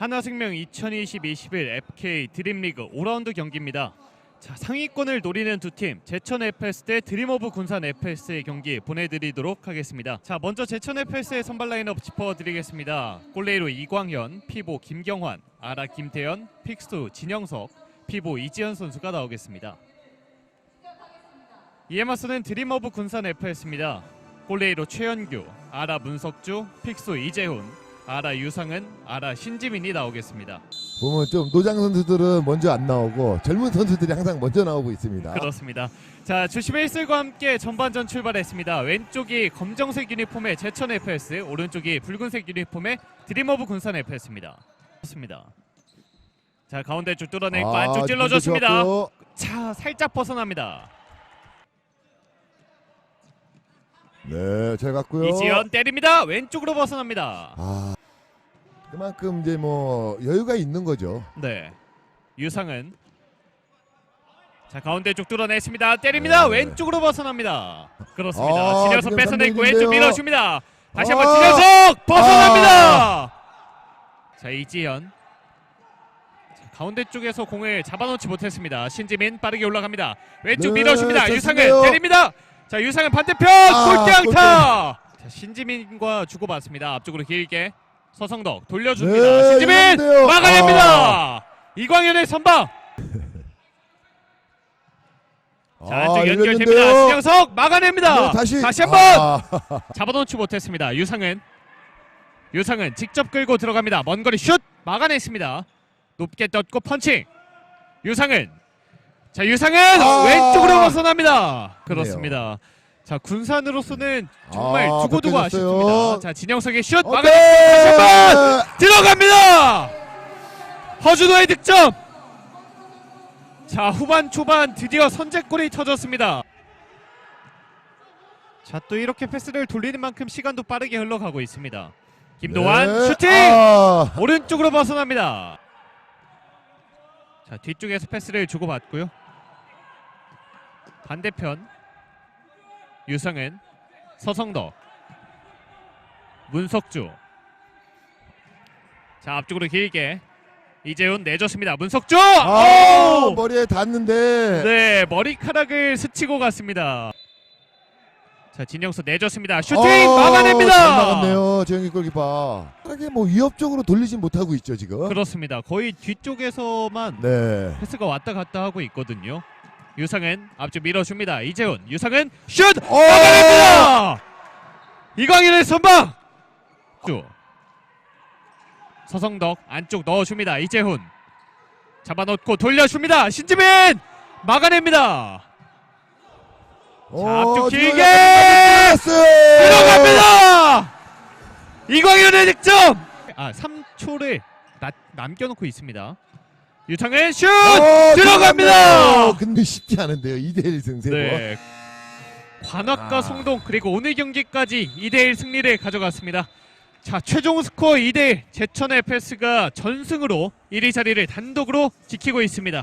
하나생명 2020-21 FK 드림리그 5라운드 경기입니다. 자, 상위권을 노리는 두 팀, 제천 FS 대 드림오브 군산 FS의 경기 보내드리도록 하겠습니다. 자, 먼저 제천 FS의 선발 라인업 짚어드리겠습니다. 골레이로 이광현, 피보 김경환, 아라 김태현, 픽스 진영석, 피보 이지현 선수가 나오겠습니다. 이에 맞서는 드림오브 군산 FS입니다. 골레이로 최현규, 아라 문석주, 픽소 이재훈, 아라 유상은, 아라 신지민이 나오겠습니다. 보면 좀 노장 선수들은 먼저 안 나오고 젊은 선수들이 항상 먼저 나오고 있습니다. 그렇습니다. 자 주심의 일슬과 함께 전반전 출발했습니다. 왼쪽이 검정색 유니폼의 제천 FS, 오른쪽이 붉은색 유니폼의 드림오브 군산 FS입니다. 좋습니다. 자 가운데 줄 뚫어내고 아, 안쪽 찔러줬습니다. 자 살짝 벗어납니다. 네, 잘 갔고요. 이지연 때립니다. 왼쪽으로 벗어납니다. 아, 그만큼 이제 뭐 여유가 있는 거죠. 네. 유상은 자 가운데 쪽 뚫어냈습니다. 때립니다. 네. 왼쪽으로 벗어납니다. 그렇습니다. 아, 진영석 지금 뺏어내고 왼쪽. 밀어줍니다. 다시 아. 한번 진영석 벗어납니다. 자 이지현 자, 가운데 쪽에서 공을 잡아놓지 못했습니다. 신지민 빠르게 올라갑니다. 왼쪽 네, 밀어줍니다. 잘 유상은. 때립니다. 자 유상은 반대편 아, 골대앙타. 자 신지민과 주고받습니다. 앞쪽으로 길게 서성덕 돌려줍니다. 네, 신지민 이러는데요. 막아냅니다. 이광현의 선방. 자 아, 안쪽 연결됩니다. 신영석 막아냅니다. 네, 다시 다시 한번 아, 잡아놓지 못했습니다. 유상은 유상은 직접 끌고 들어갑니다. 먼 거리 슛 막아냈습니다. 높게 떴고 펀칭. 유상은 자 유상은 아. 왼쪽으로 벗어납니다. 그렇습니다. 자 군산으로서는 정말 아, 두고두고. 아쉽습니다. 자 진영석의 슛 어, 막아냈습니다. 다시 한번 네. 들어갑니다. 허준호의 득점. 자 후반 초반 드디어 선제골이 터졌습니다. 자 또 이렇게 패스를 돌리는 만큼 시간도 빠르게 흘러가고 있습니다. 김도환 네. 슈팅 아, 오른쪽으로 벗어납니다. 자 뒤쪽에서 패스를 주고받고요. 반대편 유상은 서성덕 문석주 자 앞쪽으로 길게 이재훈 내줬습니다. 문석주 아, 오! 머리에 닿는데 네 머리카락을 스치고 갔습니다. 자 진영수 내줬습니다. 슈팅 어, 막아냅니다. 잘 막았네요, 재영이 골키퍼. 하게 뭐 위협적으로 돌리진 못하고 있죠 지금. 그렇습니다. 거의 뒤쪽에서만 네. 패스가 왔다 갔다 하고 있거든요. 유상은 앞쪽 밀어줍니다. 이재훈 유상은 슛 어! 막아냅니다. 이광현의 선방 쭉 서성덕 안쪽 넣어줍니다. 이재훈 잡아놓고 돌려줍니다. 신지민 막아냅니다. 앞쪽 길게! 들어갑니다. 이광현의 득점. 아 3초를 남겨놓고 있습니다. 유창은 슛 어, 들어갑니다. 근데 쉽지 않은데요. 2대1 승세. 네. 관악과 아. 송동 그리고 오늘 경기까지 2대1 승리를 가져갔습니다. 자 최종 스코어 2대1 제천 FS가 전승으로 1위 자리를 단독으로 지키고 있습니다.